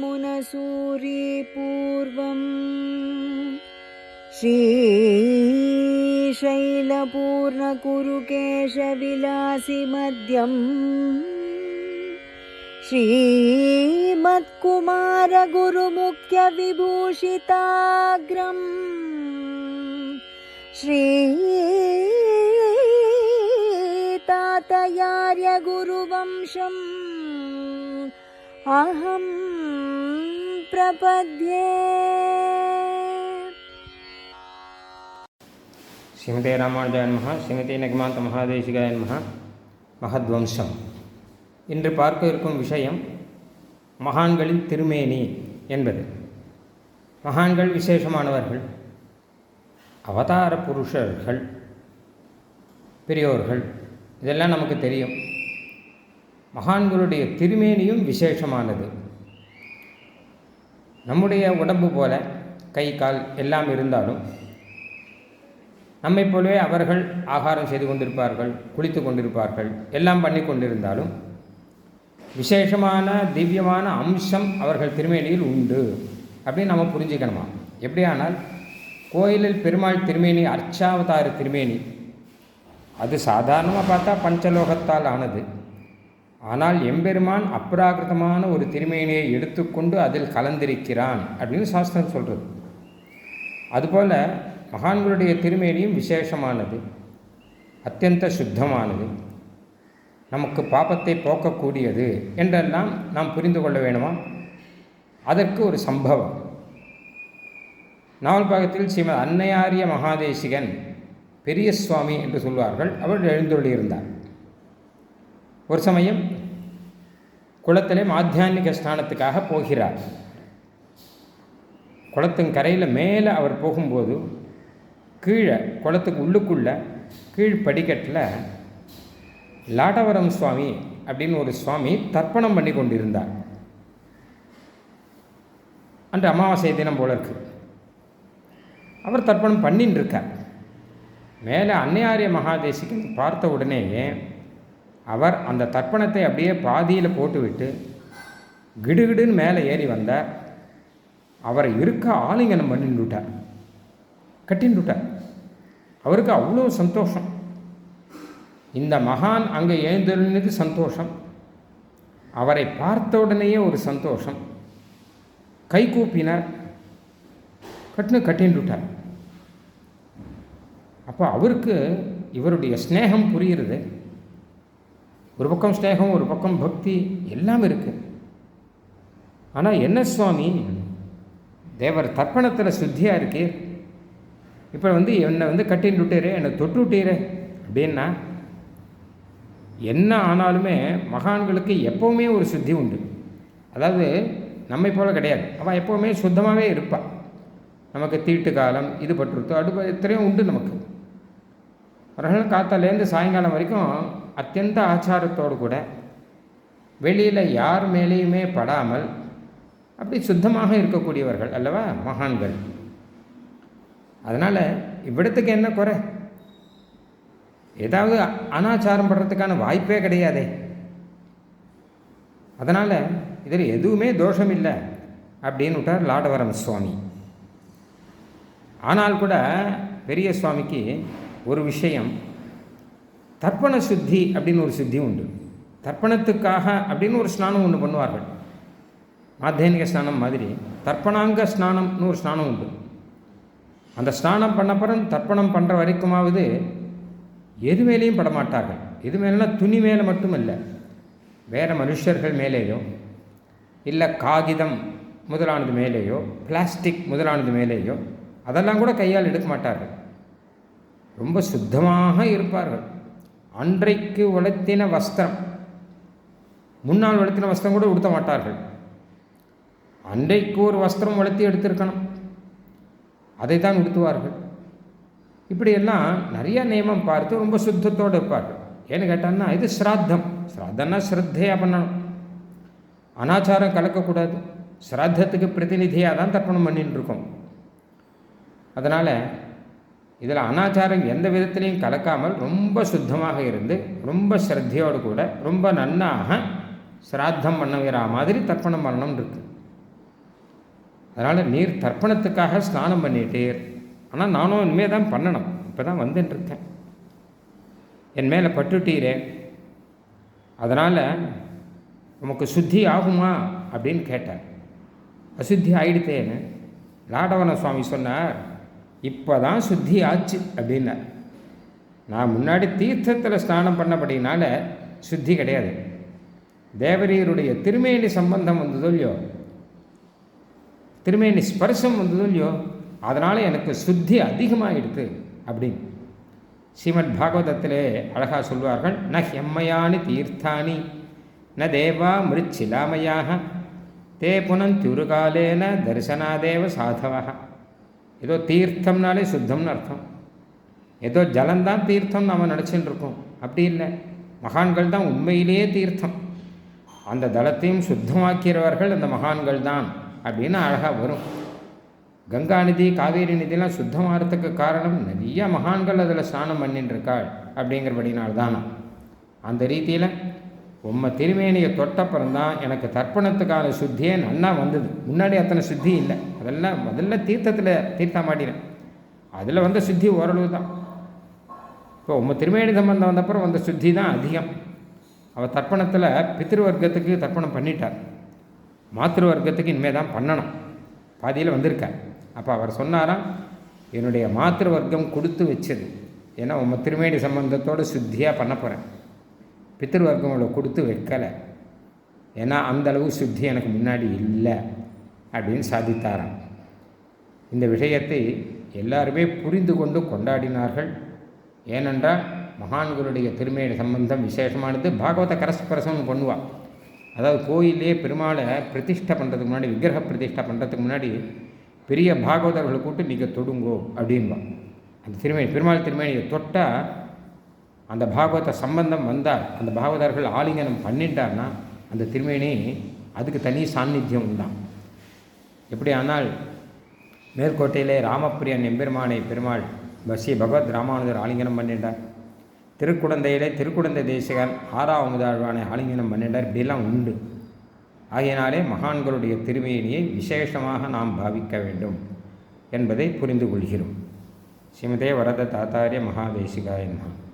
मुनसूरिपूर्वम् श्रीशैलपूर्णकुरुकेशविलासिमद्यं श्रीमत्कुमारगुरुमुख्यविभूषिताग्रं श्रीतातयार्य गुरुवंशम् अहं प्रपद्ये ஸ்ரீமதே ராமானுஜாய நமஹ ஸ்ரீமதி நகிமாந்த மகாதேசிகாய நமஹ மகத்வம்சம் இன்று பார்க்க இருக்கும் விஷயம் மகான்களின் திருமேனி என்பது மகான்கள் விசேஷமானவர்கள் அவதார புருஷர்கள் பெரியோர்கள் இதெல்லாம் நமக்கு தெரியும் மகான்களுடைய திருமேனியும் விசேஷமானது. நம்முடைய உடம்பு போல கை கால் எல்லாம் இருந்தாலும் நம்மைப் போலவே அவர்கள் ஆகாரம் செய்து கொண்டிருப்பார்கள் குளித்து கொண்டிருப்பார்கள் எல்லாம் பண்ணி கொண்டிருந்தாலும் விசேஷமான திவ்யமான அம்சம் அவர்கள் திருமேனியில் உண்டு அப்படின்னு நம்ம புரிஞ்சுக்கணுமா? எப்படியானால் கோயிலில் பெருமாள் திருமேனி அர்ச்சாவதார திருமேனி அது சாதாரணமாக பார்த்தா பஞ்சலோகத்தால் ஆனது. ஆனால் எம்பெருமான் அப்ராகிருதமான ஒரு திருமேனியை எடுத்துக்கொண்டு அதில் கலந்திருக்கிறான் அப்படின்னு சாஸ்திரம் சொல்கிறது அதுபோல் மகான்களுடைய திருமேனியும் விசேஷமானது அத்தியந்த சுத்தமானது. நமக்கு பாபத்தை போக்கக்கூடியது என்றெல்லாம் நாம் புரிந்து கொள்ள வேணுமா? அதற்கு ஒரு சம்பவம். நாவல்பாகத்தில் ஸ்ரீமத் அன்னையாரிய மகாதேசிகன் பெரிய சுவாமி என்று சொல்வார்கள். அவர் எழுந்தொள்ளியிருந்தார் ஒரு சமயம் குளத்திலே மாத்தியானிக ஸ்நானத்துக்காக போகிறார். குளத்தின் கரையில் மேலே அவர் போகும்போது கீழே குளத்துக்கு உள்ளுக்குள்ள கீழ் படிக்கட்டில் லாடவரம் சுவாமி அப்படின்னு ஒரு சுவாமி தர்ப்பணம் பண்ணி கொண்டிருந்தார். அன்று அமாவாசை தினம் போல இருக்கு. அவர் தர்ப்பணம் பண்ணின்னு இருக்கார். மேலே அன்னையாரிய மகாதேசிக்கு பார்த்த உடனேயே அவர் அந்த தர்ப்பணத்தை அப்படியே பாதியில் போட்டுவிட்டு கிடுகிடுன்னு மேலே ஏறி வந்தார். அவரை இருக்க ஆலிங்கனம் பண்ணிட்டுட்டார் கட்டின்ட்டுட்டார் அவருக்கு அவ்வளோ சந்தோஷம். இந்த மகான் அங்கே எழுந்தருளினது சந்தோஷம். அவரை பார்த்த உடனேயே ஒரு சந்தோஷம். கை கூப்பினார். கட்டுன்னு கட்டின்ட்டுட்டார் அப்போ அவருக்கு இவருடைய ஸ்னேகம் புரிகிறது. ஒரு பக்கம் ஸ்நேகம் ஒரு பக்கம் பக்தி எல்லாம் இருக்குது ஆனால் என்ன சுவாமி? தேவர் தர்ப்பணத்தில் சுத்தியாக இருக்கீர் இப்போ வந்து என்னை வந்து கட்டின்னு விட்டீரே என்னை தொட்டு விட்டீரே அப்படின்னா என்ன ஆனாலுமே மகான்களுக்கு எப்போவுமே ஒரு சுத்தி உண்டு. அதாவது நம்மை போல் கிடையாது. அவள் எப்போவுமே சுத்தமாகவே இருப்பாள் நமக்கு தீட்டு காலம் இது பட்டுருத்தோ அடுப்பு எத்தனையும் உண்டு நமக்கு. அவர்கள் காத்தாலேருந்து சாயங்காலம் வரைக்கும் அத்தியந்த ஆச்சாரத்தோடு கூட வெளியில் யார் மேலேயுமே படாமல் அப்படி சுத்தமாக இருக்கக்கூடியவர்கள் அல்லவா? மகான்கள். அதனால் இவ்விடத்துக்கு என்ன குறை? ஏதாவது அனாச்சாரம் படுறதுக்கான வாய்ப்பே கிடையாதே. அதனால் இதில் எதுவுமே தோஷம் இல்லை அப்படின்னு விட்டார் லாடவரம் சுவாமி. ஆனால் கூட பெரிய சுவாமிக்கு ஒரு விஷயம் தர்ப்பண சுத்தி அப்படின்னு ஒரு சுத்தி உண்டு. தர்ப்பணத்துக்காக அப்படின்னு ஒரு ஸ்நானம் ஒன்று பண்ணுவார்கள். மாத்தியனிக ஸ்நானம் மாதிரி தர்ப்பணாங்க ஸ்நானம்னு ஒரு ஸ்நானம் உண்டு. அந்த ஸ்நானம் பண்ணப்புறம் தர்ப்பணம் பண்ணுற வரைக்குமாவது எது மேலேயும் படமாட்டார்கள் எது மேலேனா துணி மேலே மட்டும் இல்லை வேறு மனுஷர்கள் மேலேயோ இல்லை காகிதம் முதலானது மேலேயோ பிளாஸ்டிக் முதலானது மேலேயோ அதெல்லாம் கூட கையால் எடுக்க மாட்டார்கள். ரொம்ப சுத்தமாக இருப்பார்கள். அன்றைக்கு உலர்த்தின வஸ்திரம். முன்னால் உலர்த்தின வஸ்திரம் கூட உடுத்த மாட்டார்கள். அன்றைக்கு ஒரு வஸ்திரம் உலர்த்தி எடுத்திருக்கணும். அதை தான் உடுத்துவார்கள். இப்படியெல்லாம் நிறைய நியமம் பார்த்து ரொம்ப சுத்தத்தோடு இருப்பார்கள். ஏன்னு கேட்டான்னா இது ஸ்ராத்தம். ஸ்ராத்தம்னா ஸ்ரத்தையாக பண்ணணும். அனாச்சாரம் கலக்கக்கூடாது. ஸ்ராத்தத்துக்கு பிரதிநிதியாக தான் தர்ப்பணம் பண்ணின்னு இருக்கோம் அதனால் இதில் அனாச்சாரம் எந்த விதத்திலையும் கலக்காமல் ரொம்ப சுத்தமாக இருந்து ரொம்ப ஸ்ரத்தையோடு கூட ரொம்ப நன்னாக சிராத்தம் பண்ணுகிற மாதிரி தர்ப்பணம் பண்ணணும் இருக்கு. அதனால் நீர் தர்ப்பணத்துக்காக ஸ்நானம் பண்ணிட்டீர். ஆனால் நானும் இனிமேல் தான் பண்ணணும். இப்போ தான் வந்துட்டுருக்கேன் என் மேலே பட்டுட்டீரே. அதனால் உமக்கு சுத்தி ஆகுமா அப்படின்னு கேட்டார் அசுத்தி ஆயிடுத்தேன்னு. லாடவன சுவாமி சொன்னார் இப்போ தான் சுத்தி ஆச்சு அப்படின்னார் நான் முன்னாடி தீர்த்தத்தில் ஸ்நானம் பண்ணபடினால சுத்தி கிடையாது. தேவரீருடைய திருமேனி சம்பந்தம் வந்ததோ இல்லையோ? திருமேனி ஸ்பர்சம் வந்ததோ இல்லையோ? அதனால் எனக்கு சுத்தி அதிகமாகிடுது அப்படின்னு. ஸ்ரீமத் பாகவதத்திலே அழகாக சொல்வார்கள் ந ஹெம்மையானி தீர்த்தானி ந தேவா மிருச்சிலாமையாக தே புனந்தியுருகாலேன தரிசனாதேவ சாதவா ஏதோ தீர்த்தம்னாலே சுத்தம்னு அர்த்தம். ஏதோ ஜலந்தான் தீர்த்தம் நாம் நினச்சின்னு இருக்கோம் அப்படி இல்லை. மகான்கள் தான் உண்மையிலேயே தீர்த்தம். அந்த தலத்தையும் சுத்தமாக்கிறவர்கள் அந்த மகான்கள் தான் அப்படின்னு அழகாக வரும். கங்கா நதி காவேரி நதியெல்லாம் சுத்தமாகறதுக்கு காரணம் நிறைய மகான்கள் அதில் ஸ்நானம் பண்ணிட்டு இருக்காள் அந்த ரீதியில் உம்மை திருமேனியை தொட்டப்புறந்தான் எனக்கு தர்ப்பணத்துக்கான சுத்தியே நன்னா வந்தது. முன்னாடி அத்தனை சுத்தி இல்லை. அதெல்லாம் முதல்ல தீர்த்தத்தில் தீர்த்தம் மாட்டினேன். அதில் வந்த சுத்தி ஓரளவு தான் இப்போ உங்கள் திருமேனி சம்பந்தம் வந்தப்புறம் வந்த சுத்தி தான் அதிகம். அவள் தர்ப்பணத்தில் பித்திருவர்க்கத்துக்கு தர்ப்பணம் பண்ணிட்டார். மாத்திரு வர்க்கத்துக்கு இனிமேல் தான் பண்ணணும். பாதியில் வந்திருக்கார். அப்போ அவர் சொன்னாராம் என்னுடைய மாத்திரு வர்க்கம் கொடுத்து வச்சது. ஏன்னா உங்கள் திருமேனி சம்பந்தத்தோடு சுத்தியாக பண்ண போகிறேன் பித்திருவர்க்கம் அவளை கொடுத்து வைக்கலை. ஏன்னா அந்த அளவு சுத்தி எனக்கு முன்னாடி இல்லை அப்படின்னு சாதித்தாராம். இந்த விஷயத்தை எல்லாருமே புரிந்து கொண்டு கொண்டாடினார்கள். ஏனென்றால் மகான்களுடைய திருமையின் சம்பந்தம் விசேஷமானது பாகவத கரஸ்பரசம் பண்ணுவாள் அதாவது கோயிலே பெருமாளை பிரதிஷ்டை பண்ணுறதுக்கு முன்னாடி விக்கிரக பிரதிஷ்டை பண்ணுறதுக்கு முன்னாடி பெரிய பாகவதர்களை கூட்டு நீங்கள் தொடுங்கோ அப்படின்பா. அந்த திருமணி பெருமாள் திருமையை தொட்டால் அந்த பாகவத சம்பந்தம் வந்தால் அந்த பாகவதர்கள் ஆலிங்கனம் பண்ணிட்டார்னா அந்த திருமேனி அதுக்கு தனி சாநித்தியம் உண்டாம் எப்படி ஆனால் மேற்கோட்டையிலே ராமப்பிரியன் எம்பெருமானை பெருமாள் பசி பகவத் ராமானுஜர் ஆலிங்கனம் பண்ணிட்டார். திருக்குடந்தையிலே திருக்குடந்தை தேசிகன் ஆறாவதாழ்வானை ஆலிங்கனம் பண்ணிட்டார். இப்படிலாம் உண்டு. ஆகையினாலே மகான்களுடைய திருமேனியை விசேஷமாக நாம் பாவிக்க வேண்டும் என்பதை புரிந்து கொள்கிறோம். ஸ்ரீமதே வரத தாத்தாரிய மகாதேசிகாய நமः.